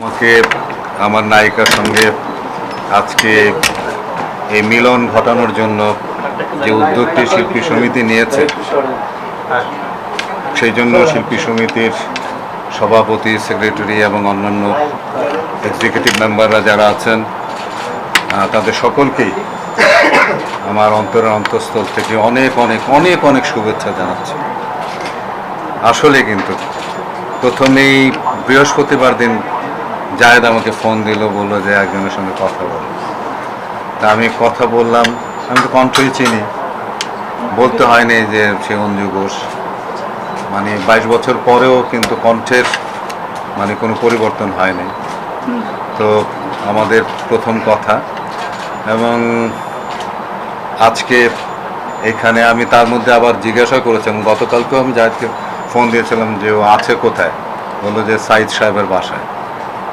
আমাকে আমার নায়িকার সঙ্গে আজকে এই মিলন ঘটানোর জন্য যে উদ্যোগটি শিল্পী সমিতি নিয়েছে, সেই জন্য শিল্পী সমিতির সভাপতি, সেক্রেটারি এবং অন্যান্য এক্সিকিউটিভ মেম্বাররা যারা আছেন তাদের সকলকেই আমার অন্তরের অন্তঃস্থল থেকে অনেক অনেক অনেক অনেক শুভেচ্ছা জানাচ্ছি। আসলে কিন্তু প্রথমেই বৃহস্পতিবার দিন জায়েদ আমাকে ফোন দিল, বলল যে একজনের সঙ্গে কথা বল। আমি কথা বললাম, আমি তো কণ্ঠই চিনি। বলতে হয়নি যে সে অঞ্জু ঘোষ। মানে বাইশ বছর পরেও কিন্তু কণ্ঠের মানে কোনো পরিবর্তন হয়নি। তো আমাদের প্রথম কথা। এবং আজকে এখানে আমি তার মধ্যে আবার জিজ্ঞাসা করেছিলাম গতকালকেও আমি জাহেদকে ফোন দিয়েছিলাম যে ও আছে কোথায়? বলল যে সাইদ সাহেবের বাসায়।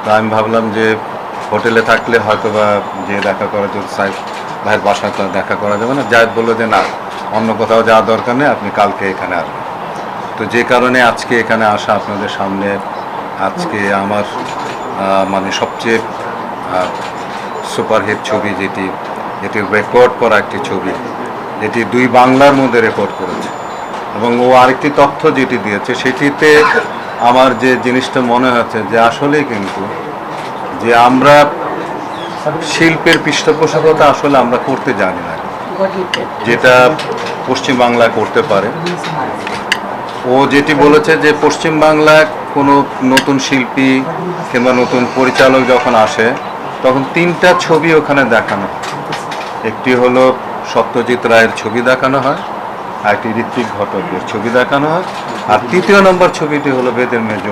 তো আমি ভাবলাম যে হোটেলে থাকলে হয়তো বা যে দেখা করার জন্য সাহেব ভাইয়ের বাসায় তো দেখা করা যাবে না। জাহেদ বলল যে, না, অন্য কোথাও যাওয়ার দরকার নেই, আপনি কালকে এখানে আসবেন। তো যে কারণে আজকে এখানে আসা আপনাদের সামনে, আজকে আমার মানে সবচেয়ে সুপারহিট ছবি যেটি যেটি রেকর্ড করা একটি ছবি যেটি দুই বাংলার মধ্যে রেকর্ড করেছে। এবং ও আরেকটি তথ্য যেটি দিয়েছে, সেটিতে আমার যে জিনিসটা মনে হচ্ছে যে, আসলেই কিন্তু যে আমরা শিল্পের পৃষ্ঠপোষকতা আসলে আমরা করতে জানি না। যেটা পশ্চিমবাংলায় করতে পারে। ও যেটি বলেছে যে পশ্চিমবাংলায় কোনো নতুন শিল্পী কিংবা নতুন পরিচালক যখন আসে, তখন তিনটা ছবি ওখানে দেখানো একটি হলো সত্যজিৎ রায়ের ছবি দেখানো হয় আর একটি ঋত্বিক ঘটকের ছবি দেখানো হয়। আর তৃতীয় নম্বর ছবিটি হলো বেদের তো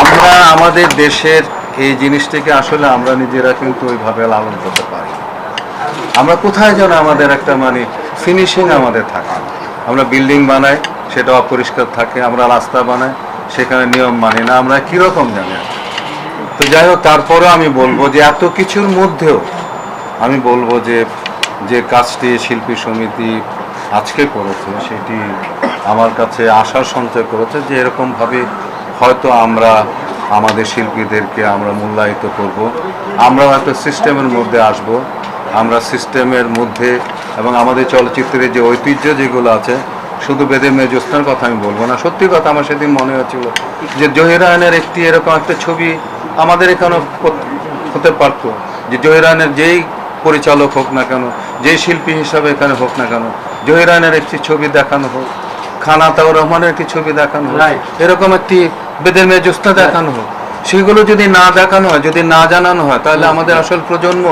আমরা আমাদের দেশের এই জিনিসটিকে আসলে আমরা নিজেরা কিন্তু ওইভাবে লালন করতে পারি আমরা কোথায় যেন আমাদের একটা মানে ফিনিশিং আমাদের থাকে। আমরা বিল্ডিং বানাই, সেটা অপরিষ্কার থাকে, আমরা রাস্তা বানাই, সেখানে নিয়ম মানি না, আমরা কীরকম জানি তো যাই হোক, তারপরেও আমি বলব যে এত কিছুর মধ্যেও আমি বলব যে যে কাজটি শিল্পী সমিতি আজকে করেছে, সেটি আমার কাছে আশার সঞ্চয় করেছে যে এরকমভাবে হয়তো আমরা আমাদের শিল্পীদেরকে আমরা মূল্যায়িত করব। আমরা হয়তো সিস্টেমের মধ্যে আসব। আমরা সিস্টেমের মধ্যে এবং আমাদের চলচ্চিত্রের যে ঐতিহ্য যেগুলো আছে শুধু বেদে মেয়ে জ্যোৎস্নার কথা আমি বলব না। সত্যি কথা আমার সেদিন মনে হচ্ছিল যে জহিরায়নের একটি এরকম একটা ছবি আমাদের এখানেও হতে পারতো। যে জহিরায়নের যেই পরিচালক হোক না কেন যেই শিল্পী হিসাবে এখানে হোক না কেন জহিরায়নের একটি ছবি দেখানো হোক খানা তাউর রহমানের একটি ছবি দেখানো হোক এরকম একটি বেদের জ্যোৎস্না দেখানো হোক সেগুলো যদি না দেখানো হয় যদি না জানানো হয় তাহলে আমাদের আসল প্রজন্ম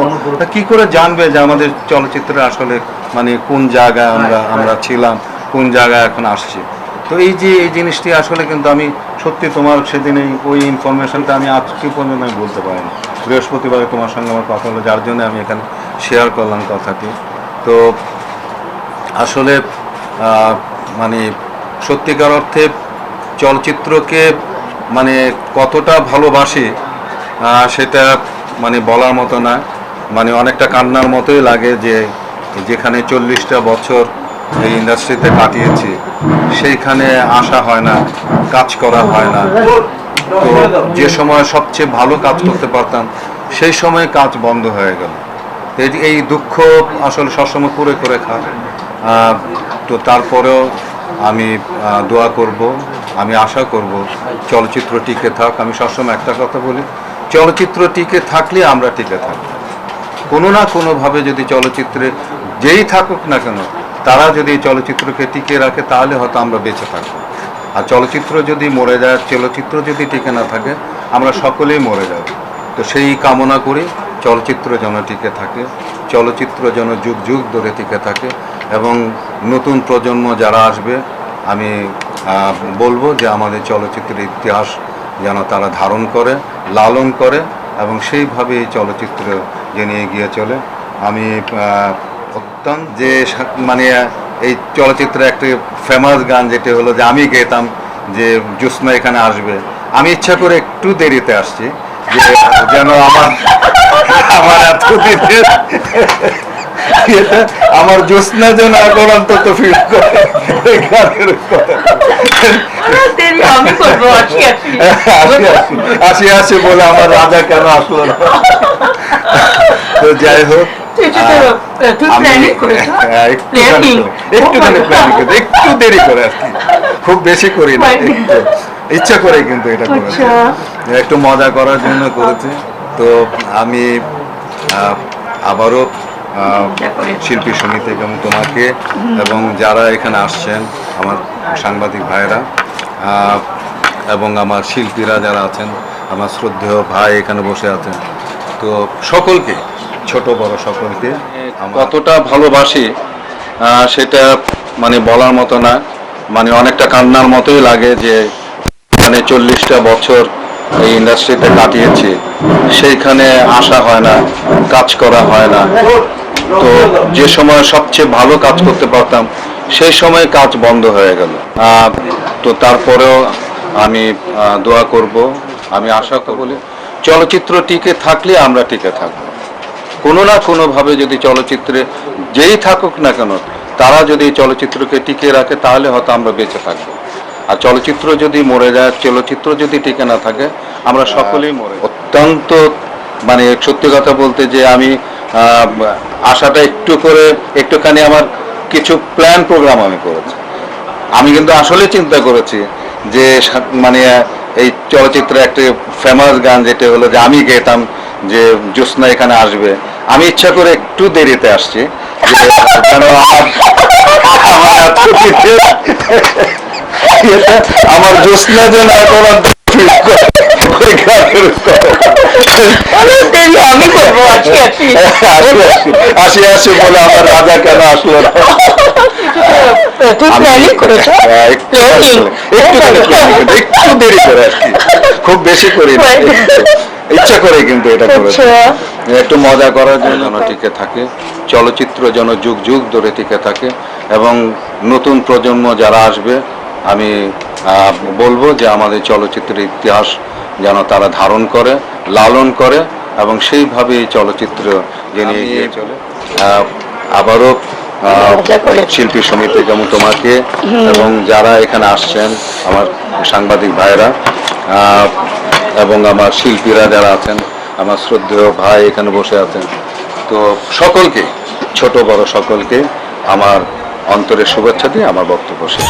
কি করে জানবে যে আমাদের চলচ্চিত্রে আসলে মানে কোন জায়গায় আমরা আমরা ছিলাম কোন জায়গায় এখন আসছি? তো এই যে এই জিনিসটি আসলে কিন্তু আমি সত্যি তোমার সেদিন এই ওই ইনফরমেশনটা আমি আজকে পর্যন্ত আমি বলতে পারিনি। বৃহস্পতিবারে তোমার সঙ্গে আমার কথা হলো যার জন্য আমি এখানে শেয়ার করলাম কথাটি। তো আসলে মানে সত্যিকার অর্থে চলচ্চিত্রকে মানে কতটা ভালোবাসি সেটা মানে বলার মতো না। মানে অনেকটা কান্নার মতোই লাগে যে যেখানে চল্লিশটা বছর এই ইন্ডাস্ট্রিতে কাটিয়েছি সেইখানে আসা হয় না কাজ করা হয় না। তো যে সময় সবচেয়ে ভালো কাজ করতে পারতাম সেই সময় কাজ বন্ধ হয়ে গেল। এই দুঃখ আসলে সবসময় করে করে আহ, তো তারপরেও আমি দোয়া করব। আমি আশা করব চলচ্চিত্র টিকে থাক, আমি সবসময় একটা কথা বলি, চলচ্চিত্র টিকে থাকলে আমরা টিকে থাকব। কোনো না কোনোভাবে যদি চলচ্চিত্রে যেই থাকুক না কেন, তারা যদি চলচ্চিত্রকে টিকে রাখে, তাহলে হয়তো আমরা বেঁচে থাকব। আর চলচ্চিত্র যদি মরে যায়, চলচ্চিত্র যদি টিকে না থাকে, আমরা সকলেই মরে যাব। তো সেই কামনা করি, চলচ্চিত্র যেন টিকে থাকে, চলচ্চিত্র যেন যুগ যুগ ধরে টিকে থাকে, এবং নতুন প্রজন্ম যারা আসবে, আমি বলব যে আমাদের চলচ্চিত্রের ইতিহাস যেন তারা ধারণ করে, লালন করে এবং সেইভাবে এই চলচ্চিত্র যে নিয়ে গিয়ে চলে। আমি অত্যন্ত যে মানে এই চলচ্চিত্রে একটি ফেমাস গান যেটি হলো যে আমি গেতাম, যে জ্যোৎস্না এখানে আসবে। আমি ইচ্ছা করে একটু দেরিতে আসছি, যে যেন আমার আমার এতদিনের এটা আমার জ্যোৎস্না যেন এখন অন্তত ফিল করে গানের আসি আসি। বলে আমার রাজা কেন আসলো না? তো যাই হোক? হ্যাঁ, একটু? একটুখানি Oh একটু দেরি করে আর খুব বেশি করি না ইচ্ছা করে কিন্তু এটা করেছি। আচ্ছা। একটু মজা করার জন্য করেছি। তো আমি আহ, আবারও। শিল্পী সমিতি এবং তোমাকে এবং যারা এখানে আসছেন আমার সাংবাদিক ভাইরা এবং আমার শিল্পীরা যারা আছেন আমার শ্রদ্ধেয় ভাই এখানে বসে আছেন। তো সকলকে ছোট বড় সকলকে কতটা ভালোবাসি সেটা মানে বলার মতো না। মানে অনেকটা কান্নার মতোই লাগে যে মানে চল্লিশটা বছর এই ইন্ডাস্ট্রিতে কাটিয়েছি। সেইখানে আসা হয় না কাজ করা হয় না। তো যে সময় সবচেয়ে ভালো কাজ করতে পারতাম সেই সময় কাজ বন্ধ হয়ে গেল। তো তারপরেও আমি দোয়া করব। আমি আশা করি চলচ্চিত্র টিকে থাকলে আমরা টিকে থাকব। কোনো না কোনোভাবে যদি চলচ্চিত্রে যেই থাকুক না কেন তারা যদি চলচ্চিত্রকে টিকে রাখে তাহলে হয়তো আমরা বেঁচে থাকব। আর চলচ্চিত্র যদি মরে যায় চলচ্চিত্র যদি টিকে না থাকে আমরা সকলেই মরে অত্যন্ত মানে সত্যি কথা বলতে যে আমি আশাটা একটু করে, একটুখানি আমার কিছু প্ল্যান প্রোগ্রাম আমি করেছি। আমি কিন্তু আসলে চিন্তা করেছি যে মানে এই চলচ্চিত্রে একটি ফেমাস গান যেটা হলো যে আমি গেতাম, যে জ্যোৎস্না এখানে আসবে। আমি ইচ্ছা করে একটু দেরিতে আসছি এটা আমার জ্যোৎস্না যেন এখন করে। অনেক দেরি আমি করব আসি আসি আসি আসি আসি আসি বলে আমার রাজা কেন আসলো না? হ্যাঁ, একটু করি, দেরি করে আর খুব বেশি করি ইচ্ছা করে কিন্তু এটা করেছি। আচ্ছা। একটু মজা করার জন্য যেন টিকে থাকে চলচ্চিত্র যেন যুগ যুগ ধরে টিকে থাকে এবং নতুন প্রজন্ম যারা আসবে আমি বলব যে আমাদের চলচ্চিত্রের ইতিহাস যেন তারা ধারণ করে লালন করে এবং সেইভাবে এই চলচ্চিত্র যিনি এগিয়ে চলে। আবারও। শিল্পী সমিতি যেমন তোমাকে এবং যারা এখানে আসছেন আমার সাংবাদিক ভাইরা এবং আমার শিল্পীরা যারা আছেন আমার শ্রদ্ধেয় ভাই এখানে বসে আছেন। তো সকলকে ছোট বড় সকলকে আমার অন্তরের শুভেচ্ছা দিয়ে আমার বক্তব্য শেষ।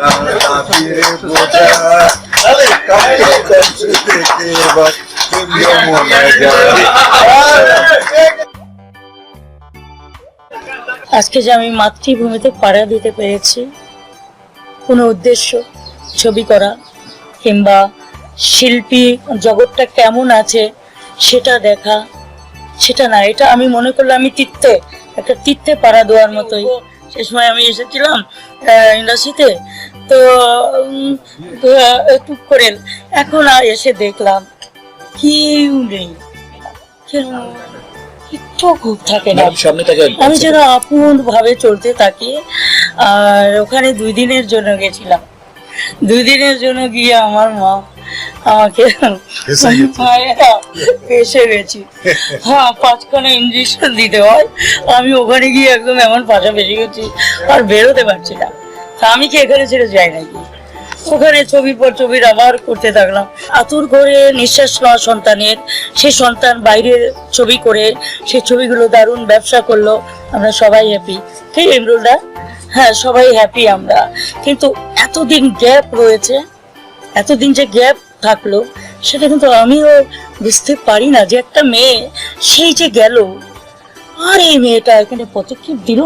আজকে যে আমি মাতৃভূমিতে পাড়া দিতে পেরেছি, কোনো উদ্দেশ্য, ছবি করা, কিংবা শিল্পী জগৎটা কেমন আছে সেটা দেখা, সেটা না, এটা আমি মনে করলাম আমি তীর্থে একটা তীর্থে পাড়া দেওয়ার মতোই। সে সময় আমি এসেছিলাম ইন্ডাস্ট্রিতে তো একটু করে এখন আর এসে দেখলাম কেউ নেই। কেউ কিচ্ছু খুব থাকে না। আমি যেন আপন ভাবে চলতে থাকি। আর ওখানে দুই দিনের জন্য গেছিলাম। দুই দিনের জন্য গিয়ে আমার মা আমাকে ফেসে গেছি। হ্যাঁ পাঁচখানা ইঞ্জেকশন দিতে হয়। আমি ওখানে গিয়ে একদম এমন পাশা ফেসে গেছি আর বেরোতে পারছি না। তা আমি কি এখানে ছেড়ে যাই নাকি? ওখানে ছবি পর ছবির আবার করতে থাকলাম। আতুর ঘরে নিঃশ্বাস নেওয়া সন্তানের, সে সন্তান বাইরে ছবি করে সেই ছবিগুলো দারুণ ব্যবসা করল। আমরা সবাই হ্যাপি ঠিক ইমরুলদা হ্যাঁ সবাই হ্যাপি আমরা। কিন্তু এতদিন গ্যাপ রয়েছে, এতদিন যে গ্যাপ থাকল, সেটা কিন্তু আমিও বুঝতে পারি না যে একটা মেয়ে সেই যে গেল। আর এই মেয়েটা এখানে পদক্ষেপ দিল।